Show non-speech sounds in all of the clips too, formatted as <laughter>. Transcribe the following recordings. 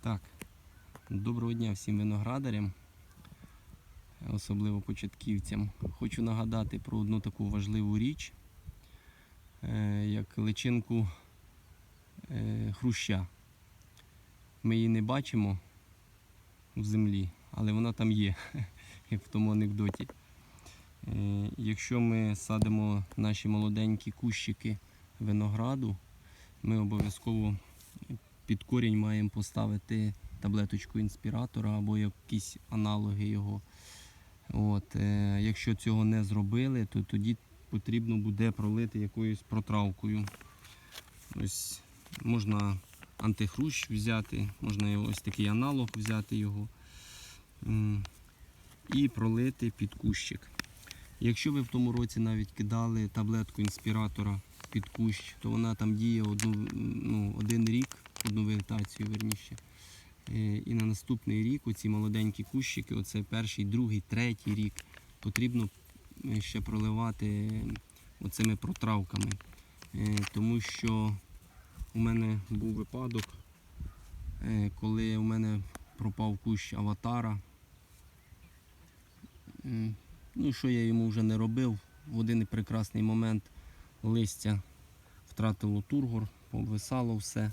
Так, доброго дня всім виноградарям, особливо початківцям. Хочу нагадати про одну таку важливу річ, е, як личинку е, хруща. Ми її не бачимо в землі, але вона там є, <laughs> як в тому анекдоті. Е, Якщо ми садимо наші молоденькі кущики винограду, ми обов'язково під корінь маємо поставити таблеточку інспіратора або якісь аналоги його. От, е, якщо цього не зробили, то тоді потрібно буде пролити якоюсь протравкою. Ось можна антихрущ взяти, можна ось такий аналог взяти його і пролити під кущик. Якщо ви в тому році навіть кидали таблетку інспіратора під кущ, то вона там діє одну, ну, один рік, одну вегетацію верніше. Е, І на наступний рік оці молоденькі кущики, оце перший, другий, третій рік, потрібно е, ще проливати оцими протравками. Е, Тому що у мене був випадок, е, коли у мене пропав кущ аватара. Ну, що я йому вже не робив, в один прекрасний момент листя втратило тургор, повисало все.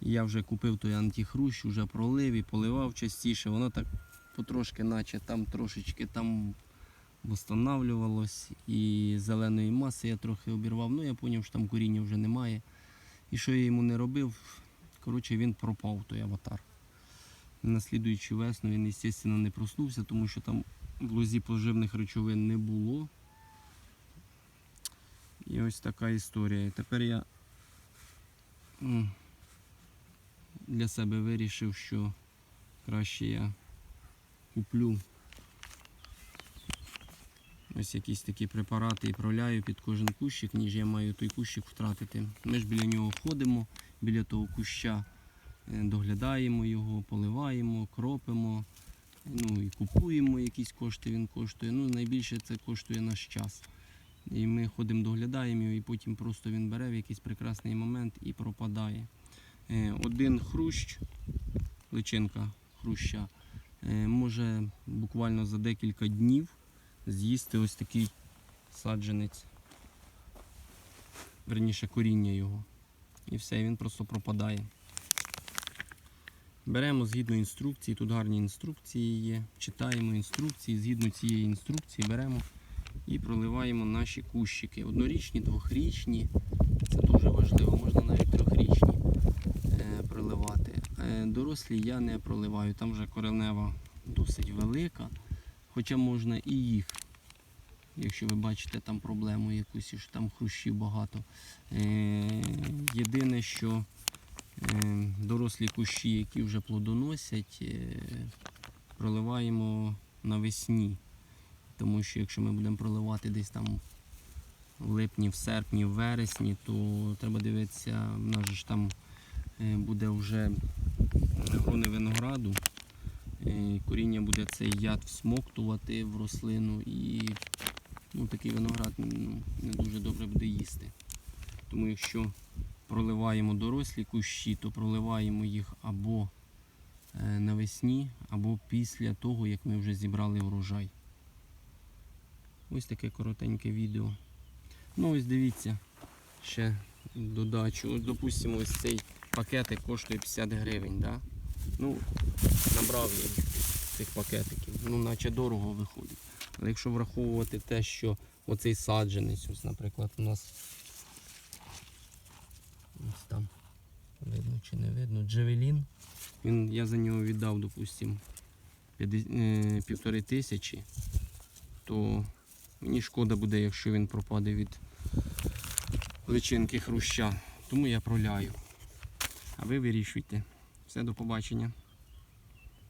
Я вже купив той антихрущ, вже пролив і поливав частіше. Воно так потрошки, наче там трошечки там встановлювалось. І зеленої маси я трохи обірвав. Ну я зрозумів, що там коріння вже немає. І що я йому не робив, коротше, він пропав той аватар. На слідуючу весну він, звісно, не проснувся, тому що там в лозі поживних речовин не було. І ось така історія. Тепер я для себе вирішив, що краще я куплю ось якісь такі препарати і проляю під кожен кущик, ніж я маю той кущик втратити. Ми ж біля нього ходимо, біля того куща е, доглядаємо його, поливаємо, кропимо. Ну і купуємо якісь кошти, він коштує. Ну, найбільше це коштує наш час. І ми ходимо, доглядаємо і потім просто він бере в якийсь прекрасний момент і пропадає. Е, Один хрущ, личинка хруща, е, може буквально за декілька днів з'їсти ось такий саджанець, верніше коріння його. І все, він просто пропадає. Беремо згідно інструкції, тут гарні інструкції є. Читаємо інструкції, згідно цієї інструкції беремо і проливаємо наші кущики. Однорічні, двохрічні. Це дуже важливо, можна навіть трьохрічні е, проливати. Е, дорослі я не проливаю, там вже коренева досить велика, хоча можна і їх. Якщо ви бачите там проблему якусь, що там хрущів багато. Е, єдине, що дорослі кущі, які вже плодоносять, проливаємо навесні. Тому що якщо ми будемо проливати десь там в липні, в серпні, в вересні, то треба дивитися, в нас ж там е, буде вже грони винограду. е, Коріння буде цей яд всмоктувати в рослину і ну, такий виноград ну, не дуже добре буде їсти. Тому якщо проливаємо дорослі кущі, то проливаємо їх або е, навесні, або після того, як ми вже зібрали врожай. Ось таке коротеньке відео. Ну ось дивіться, ще додачу. Ось, допустимо, ось цей пакетик коштує 50 гривень. Да? Ну, набрав я цих пакетиків. Ну, наче дорого виходить. Але якщо враховувати те, що оцей саджанець, ось, наприклад, у нас Ось там. Видно чи не видно. Джевелін. Він, я за нього віддав, допустимо, е, півтори тисячі, то мені шкода буде, якщо він пропаде від личинки хруща. Тому я проляю. А ви вирішуйте. Все, до побачення.